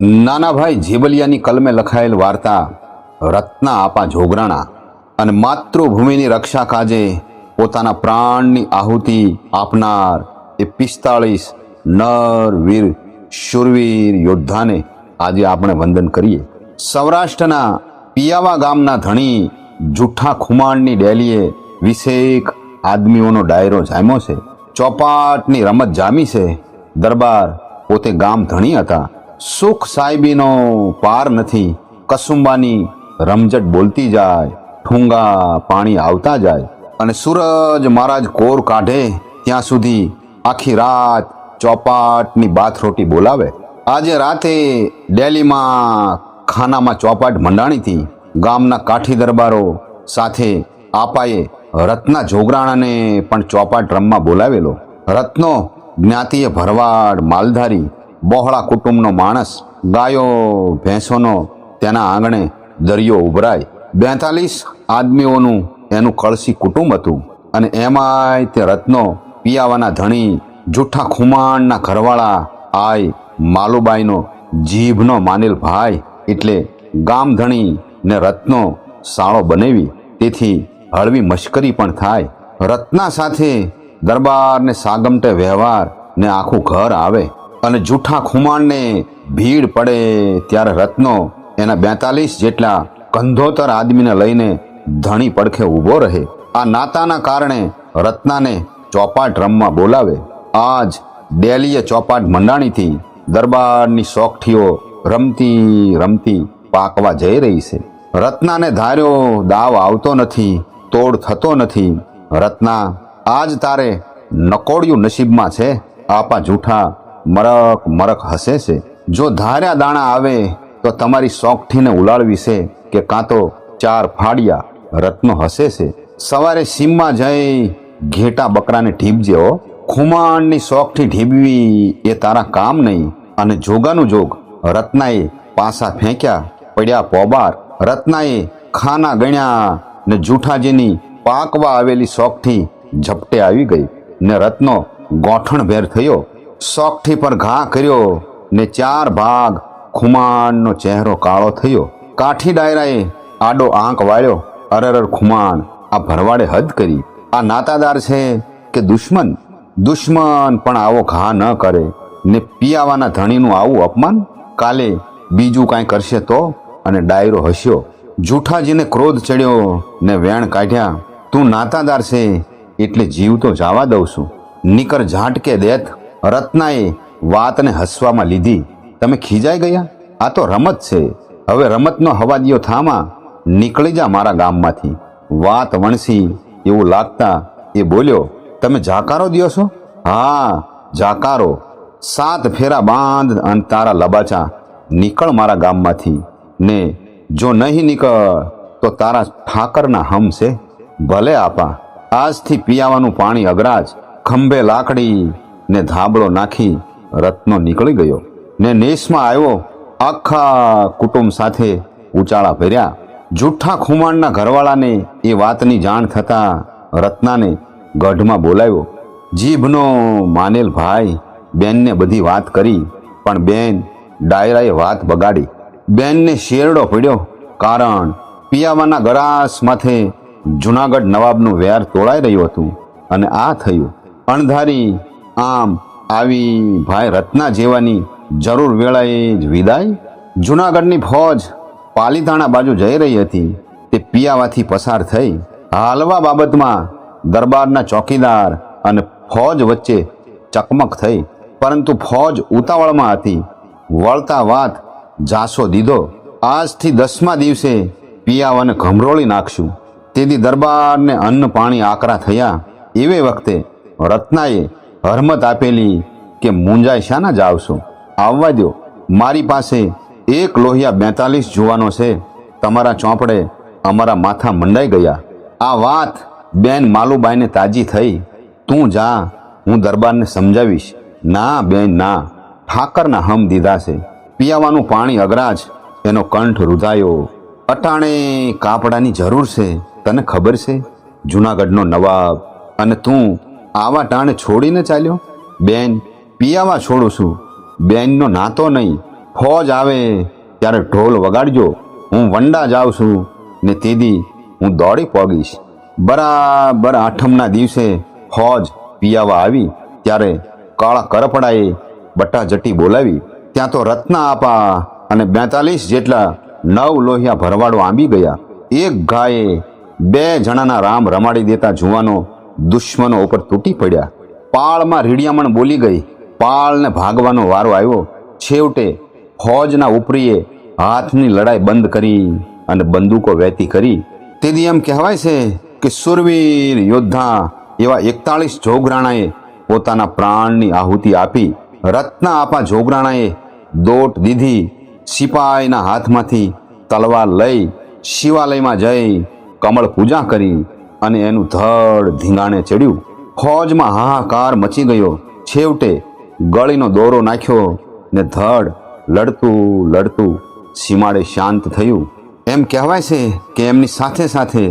નાનાભાઈ જેબલિયાની કલમે લખાયેલ વાર્તા, રત્ના આપા જોગરાણા અને માતૃભૂમિની રક્ષા કાજે પોતાના પ્રાણની આહુતિ આપનાર એ પિસ્તાળીસ નર વીર શુરવીર યોદ્ધાને આજે આપણે વંદન કરીએ. સૌરાષ્ટ્રના પિયાવા ગામના ધણી જુઠ્ઠા ખુમાણની ડેલીએ વીસેક આદમીઓનો ડાયરો જામ્યો છે. ચોપાટની રમત જામી છે. દરબાર પોતે ગામ ધણી હતા. સુખ સાહેબીનો પાર નથી. કસુંબાની રમઝટ બોલતી જાય, ઠુંગા પાણી આવતા જાય અને સૂરજ મહારાજ કોર કાઢે ત્યાં સુધી આખી રાત ચોપાટની બાથરોટી બોલાવે. આજે રાતે ડેલીમાં ખાનામાં ચોપાટ મંડાણીથી ગામના કાઠી દરબારો સાથે આપાએ રત્ના જોગરાણાને પણ ચોપાટ રમવા બોલાવેલો. રત્નો જ્ઞાતિએ ભરવાડ માલધારી બહોળા કુટુંબનો માણસ, ગાયો, ભેંસોનો તેના આંગણે દરિયો ઉભરાય. બેતાલીસ આદમીઓનું એનું કળસી કુટુંબ હતું અને એમાંય તે રત્નો, પિયાવાના ધણી જુઠ્ઠા ખુમાણના ઘરવાળા, આય માલુબાઈનો જીભનો માનેલ ભાઈ એટલે ગામ ધણી ને રત્નો સાળો બનાવી. તેથી હળવી મશ્કરી પણ થાય. રત્ના સાથે દરબારને સાગમટે વ્યવહાર ને આખું ઘર આવે. અને જૂઠા ખુમાણને ભીડ પડે ત્યારે રત્નો એના બેતાલીસ જેટલા કંધોતર આદમીને લઈને ધણી પડખે ઊભો રહે. આ નાતાના કારણે રત્નાને ચોપાટ રમવા બોલાવે. આજ ડેલીએ ચોપાટ મંડાણીથી દરબારની સોગઠીઓ રમતી રમતી પાકવા જઈ રહી છે. રત્નાને ધાર્યો દાવ આવતો નથી, તોડ થતો નથી. રત્ના, આજ તારે નકોડિયું નસીબમાં છે. આપા જૂઠા મરક મરક હસે છે. જો ધાર્યા દાણા આવે, તો તમારી સોગઠીને ઉલાળવી છે કે કાં તો ચાર ફાડિયા રત્નો હસે છે. સવારે સીમમાં જઈ ઘેટા બકરાને ઢીબજે હો. ખુમાણની શોખથી ઢીબવી એ તારા કામ નહીં. અને જોગાનું જોગ, રત્નાએ પાસા ફેંક્યા, પડ્યા પોબાર. રત્નાએ ખાના ગણ્યા ને જૂઠાજીની પાકવા આવેલી શોખથી ઝપટે આવી ગઈ. ને રત્નો ગોઠણ ભેર થયો. શોખથી પણ ઘા કર્યો ને ચાર ભાગ ખુમાણનો ચહેરો કાળો થયો. કાઠી ડાયરાએ આડો આંક વાળ્યો. અરર ખુમાણ આ ભરવાડે હદ કરી. આ નાતાદાર છે કે દુશ્મન? દુશ્મન પણ આવો ઘા ન કરે ને પિયાવાના ધણીનું આવું અપમાન? કાલે બીજું કાંઈ કરશે તો? અને ડાયરો હસ્યો. જૂઠાજીને ક્રોધ ચડ્યો ને વેણ કાઢ્યા. તું નાતાદાર છે, એટલે જીવ તો જવા દઉં છું. નીકર ઝાટકે દેત રત્નાએ વાતને હસવામાં લીધી. તમે ખીજાઈ ગયા? આ તો રમત છે. હવે રમતનો હવાદિયો થામા, નીકળી જા મારા ગામમાંથી. વાત વણસી એવું લાગતા એ બોલ્યો, તમે જાકારો દિયો છો? હા, જાકારો. સાત ફેરા બાંધ અને તારા લબાચા. નીકળ મારા ગામમાંથી. ને જો નહીં નીકળ, તો તારા ઠાકરના હમ છે. ભલે આપા. આજથી પીયાવાનું પાણી અગરાજ, ખંભે લાકડી ને ધાબળો નાખી રત્નો નીકળી ગયો. ને નેસમાં આવ્યો, આખા કુટુંબ સાથે ઉચાળા ભર્યા. જુઠ્ઠા ખુમાણના ઘરવાળાને એ વાતની જાણ થતાં રત્નાને ગઢમાં બોલાવ્યો, જીભનો માનેલ ભાઈ, બેનને બધી વાત કરી, પણ બેન ડાયરાએ વાત બગાડી. બેનને શેરડો પડ્યો, કારણ પિયાવાના ગરાસ માથે જૂનાગઢ નવાબનું વેર તોળાઈ રહ્યું હતું. અને આ થયું. અણધારી આમ આવી ભાઈ રત્ના જેવાની જરૂર વેળાએ જ વિદાય? જુનાગઢની ફોજ પાલીતાણા બાજુ જઈ રહી હતી. તે પિયાવાથી પસાર થઈ. હાલવા બાબતમાં દરબારના ચોકીદાર અને ફોજ વચ્ચે ચકમક થઈ. પરંતુ ફોજ ઉતાવળમાં હતી. વળતા વાત જાસો દીધો. આજથી દસમા દિવસે પિયાવાને ઘમરોળી નાખશું. તેથી દરબારને અન્ન પાણી આકરા થયા. એવે વખતે રત્નાએ હરમત આપેલી કે મુંજાઈ શાના જાવશો આવવા દો મારી પાસે એક લોહિયા બેતાલીસ જુવાનો છે. તમારા ચોપડે અમારા માથા મંડાઈ ગયા. આ વાત બેન માલુબાઈને તાજી થઈ. તું જા, હું દરબારને સમજાવીશ. ના, બેન, ના. ઠાકરના હમ દીધા છે. પીયાવાનું પાણી અગરાજ એનો કંઠ રૂધાયો. અટાણે કાપડાની જરૂર છે. તને ખબર છે? જૂનાગઢનો નવાબ. અને તું આવા ટાણે છોડીને ચાલ્યો? બેન પિયાવા છોડું છું. બેનનો નાતો નહીં. ફોજ આવે, ત્યારે ઢોલ વગાડજો. હું વંડા જાઉં છું. ને તેદી હું દોડી પોગીશ. બરાબર આઠમના દિવસે ફોજ પિયાવા આવી, ત્યારે કાળા કરપડાએ બટાજટી બોલાવી. ત્યાં તો રત્ના આપા અને બેતાલીસ જેટલા નવ લોહિયા ભરવાડો આંબી ગયા. એક ગાયે બે જણાના રામ રમાડી દેતા જુવાનો દુશ્મનો ઉપર તૂટી પડ્યા. પાળમાં રીડિયામણ બોલી ગઈ. પાળને ભાગવાનો વારો આવ્યો. છેવટે ફોજના ઉપરીએ હાથની લડાઈ બંધ કરી અને બંદૂકો વહેતી કરી. તેથી એમ કહેવાય છે કે સુરવીર યોદ્ધા એવા એકતાળીસ જોગરાણાએ પોતાના પ્રાણની આહુતિ આપી. રત્ના આપા જોગરાણાએ દોટ દીધી. સિપાહીના હાથમાંથી તલવાર લઈ શિવાલયમાં જઈ કમળ પૂજા કરી. અને એનું ધડ ધીંગાણે ચડ્યું. ફોજમાં હાહાકાર મચી ગયો. છેવટે ગળીનો દોરો નાખ્યો ને ધડ લડતું લડતું સીમાડે શાંત થયું. એમ કહેવાય છે કે એમની સાથે સાથે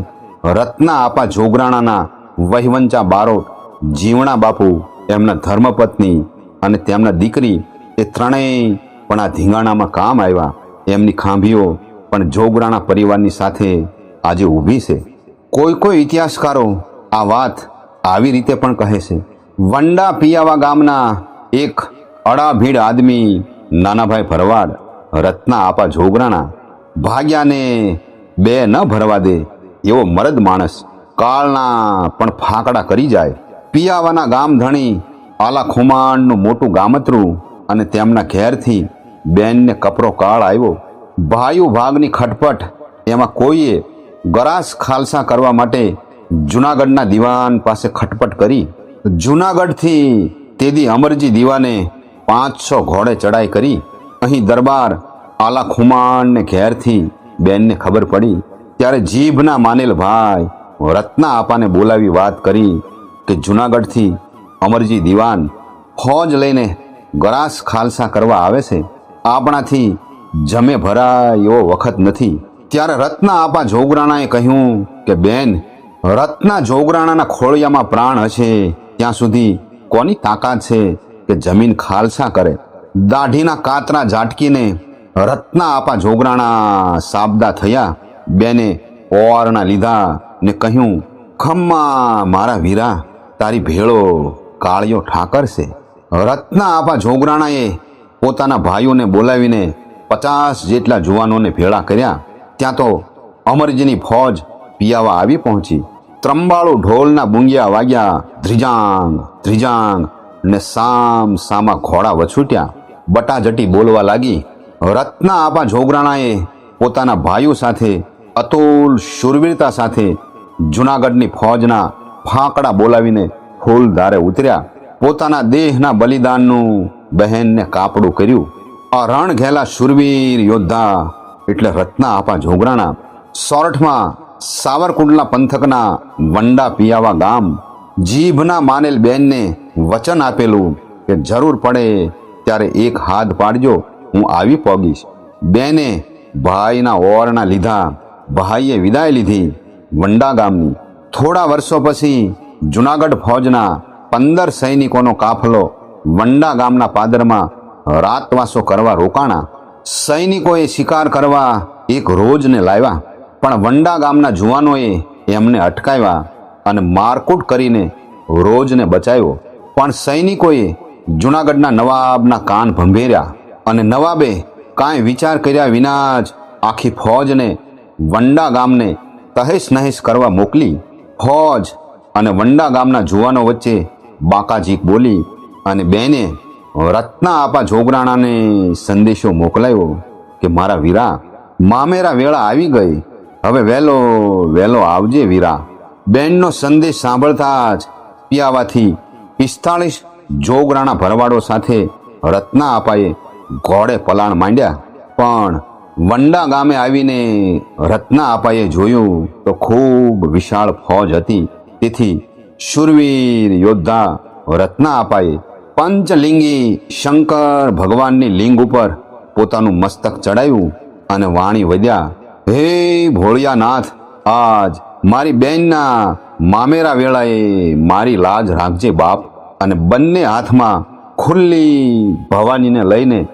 રત્ના આપા જોગરાણાના વહીવંચા બારોટ જીવણા બાપુ, એમના ધર્મપત્ની અને તેમના દીકરી એ ત્રણેય પણ આ ધીંગાણામાં કામ આવ્યા. એમની ખાંભીઓ પણ જોગરાણા પરિવારની સાથે આજે ઊભી છે. કોઈ કોઈ ઇતિહાસકારો આ વાત આવી રીતે પણ કહે છે. વંડા પિયાવા ગામના એક અડાભીડ આદમી નાનાભાઈ ભરવાડ રત્ના આપા જોગરાણા ભાગ્યાને બે ન ભરવા દે એવો મરદ માણસ કાળના પણ ફાંકડા કરી જાય. પિયાવાના ગામ ધણી આલા ખુમાણનું મોટું ગામતરું અને તેમના ઘેરથી બેનને કપરો કાળ આવ્યો. ભાયુ ભાગની ખટપટ એમાં કોઈએ ગરાસ ખાલસા કરવા માટે જુનાગઢના દિવાન પાસે ખટપટ કરી જુનાગઢથી તેદી અમરજી દીવાને પાંચસો ઘોડે ચડાઈ કરી અહીં દરબાર આલા ખુમાણને ઘેરથી બેનને ખબર પડી. ત્યારે જીભના માનેલ ભાઈ રત્ના આપાને બોલાવી વાત કરી કે જુનાગઢથી અમરજી દિવાન ફોજ લઈને ગરાસ ખાલસા કરવા આવે છે. આપણાથી જમે ભરાય એવો વખત નથી. ત્યારે રત્ના આપા જોગરાણાએ કહ્યું કે, બેન, રત્ના જોગરાણાના ખોળિયામાં પ્રાણ હશે. ત્યાં સુધી કોની તાકાત છે કે જમીન ખાલસા કરે? દાઢીના કાતરા ઝાટકીને રત્ના આપા જોગરાણા સાબદા થયા. બેને ઓરના લીધા ને કહ્યું, ખમ્મા મારા વીરા, તારી ભેળો કાળિયો ઠાકર છે. રત્ના આપા જોગરાણાએ પોતાના ભાઈઓને બોલાવીને પચાસ જેટલા જુવાનોને ભેળા કર્યા. ત્યાં તો અમરજીની ફોજ પિયાવા આવી પહોંચી. ત્રંબાળુ ઢોલના બુંગિયા વાગ્યા, ધ્રિજાંગ ધ્રિજાંગ, ને સામ સામા ઘોડા વછૂટ્યા. બટાજટી બોલવા લાગી, રત્ના આપા જોગરાણાએ પોતાના ભાઈઓ સાથે, અતુલ શૂરવીરતા સાથે જુનાગઢની ફોજના ફાંકડા બોલાવીને ફૂલધારે ઉતર્યા. પોતાના દેહના બલિદાનનું બહેનને કાપડું કર્યું. આ રણ ઘેલા શૂરવીર યોદ્ધા એટલે રત્ના આપા જોગરાણા સોરઠમાં સાવરકુંડલા પંથકના વંડા પિયાવા ગામ જીભના માનેલ બેનને વચન આપેલું કે જરૂર પડે ત્યારે એક હાથ પાડજો, હું આવી પોગીશ. બેને ભાઈના ઓરના લીધા, ભાઈએ વિદાય લીધી વંડા ગામની. થોડા વર્ષો પછી જુનાગઢ ફોજના પંદર સૈનિકોનો કાફલો વંડા ગામના પાદરમાં રાતવાસો કરવા રોકાણા. સૈનિકોએ શિકાર કરવા એક રોજને લાવ્યા, પણ વંડા ગામના જુવાનોએ એમને અટકાવ્યા અને મારકૂટ કરીને રોજને બચાવ્યો. પણ સૈનિકોએ જુનાગઢના નવાબના કાન ભંભેર્યા અને નવાબે કાંઈ વિચાર કર્યા વિના જ આખી ફોજને વંડા ગામને તહેશ નહેશ કરવા મોકલી. ફોજ અને વંડા ગામના જુવાનો વચ્ચે બાકાજીક બોલી અને બેને રત્ના આપા જોગરાણાને સંદેશો મોકલાયો કે મારા વીરા, મામેરા વેળા આવી ગઈ. હવે વહેલો વહેલો આવજે વીરા. બેનનો સંદેશ સાંભળતા જ પિયાવાથી પિસ્તાળીસ જોગરાણા ભરવાડો સાથે રત્ના આપાએ ઘોડે પલાણ માંડ્યા. પણ વંડા ગામે આવીને રત્ના આપાએ જોયું તો ખૂબ વિશાળ ફોજ હતી. તેથી શુરવીર યોદ્ધા રત્ના આપાએ પંચલિંગી શંકર ભગવાનની લિંગ ઉપર પોતાનું મસ્તક ચડાવ્યું અને વાણી વધ્યા, હે ભોળિયાનાથ, આજ મારી બેનના મામેરા વેળાએ મારી લાજ રાખજે બાપ. અને બંને હાથમાં ખુલ્લી ભવાનીને લઈને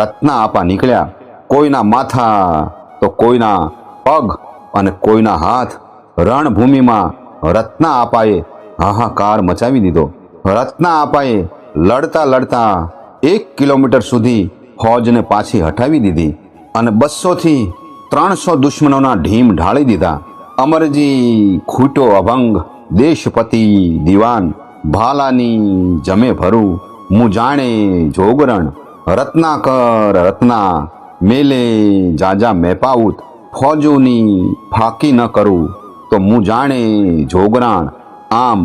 રત્ના આપા નીકળ્યા. કોઈના માથા તો કોઈના પગ અને કોઈના હાથ. રણભૂમિમાં રત્ના આપાએ હાહાકાર મચાવી દીધો. રત્ના આપાએ લડતા લડતા એક કિલોમીટર સુધી ફોજને પાછી હટાવી દીધી અને બસોથી ત્રણસો દુશ્મનોના ઢીમ ઢાળી દીધા. અમરજી ખૂટો અભંગ, દેશપતિ દિવાન, ભાલાની જમે ભરું હું જાણે જોગરણ, રત્નાકર રત્ના, મેલે જાજા મેપાઉત, ફોજોની ફાકી ન કરું, તો હું જાણે જોગરાણ, આમ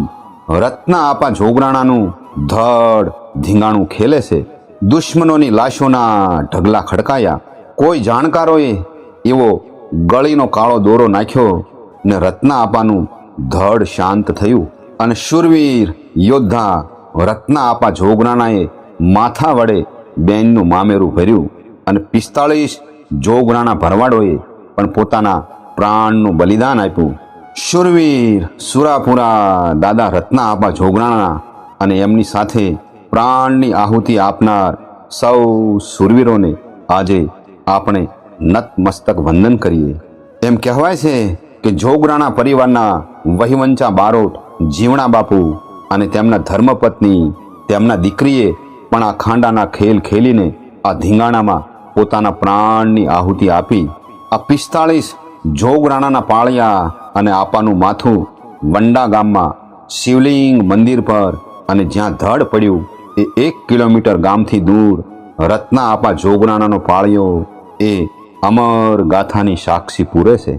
રત્ના આપા જોગરાણાનું ધડ ધીંગાણું ખેલે છે. દુશ્મનોની લાશોના ઢગલા ખડકાયા. કોઈ જાણકારોએ એવો ગળીનો કાળો દોરો નાખ્યો ને રત્ના આપાનું ધડ શાંત થયું અને શુરવીર યોદ્ધા રત્ના આપા જોગરાણાએ માથા વડે બેનનું મામેરું ભર્યું અને પિસ્તાળીસ જોગરાણા ભરવાડોએ પણ પોતાના પ્રાણનું બલિદાન આપ્યું. શુરવીર સુરાપુરા દાદા રત્ના આપા જોગરાણા અને એમની સાથે પ્રાણની આહુતિ આપનાર સૌ સુરવીરોને આજે આપણે નતમસ્તક વંદન કરીએ. એમ કહેવાય છે કે જોગરાણા પરિવારના વહીવંચા બારોટ જીવણા બાપુ અને તેમના ધર્મપત્ની, તેમના દીકરીએ પણ આ ખાંડાના ખેલ ખેલીને આ ધીંગાણામાં પોતાના પ્રાણની આહુતિ આપી આ પિસ્તાળીસ જોગરાણાના પાળિયા અને આપાનું માથું વંડા ગામમાં શિવલિંગ મંદિર પર અને જ્યાં ધડ પડ્યું એ એક કિલોમીટર ગામથી દૂર રત્ના આપા જોગરાણાનો પાળિયો એ અમર ગાથાની સાક્ષી પૂરે છે.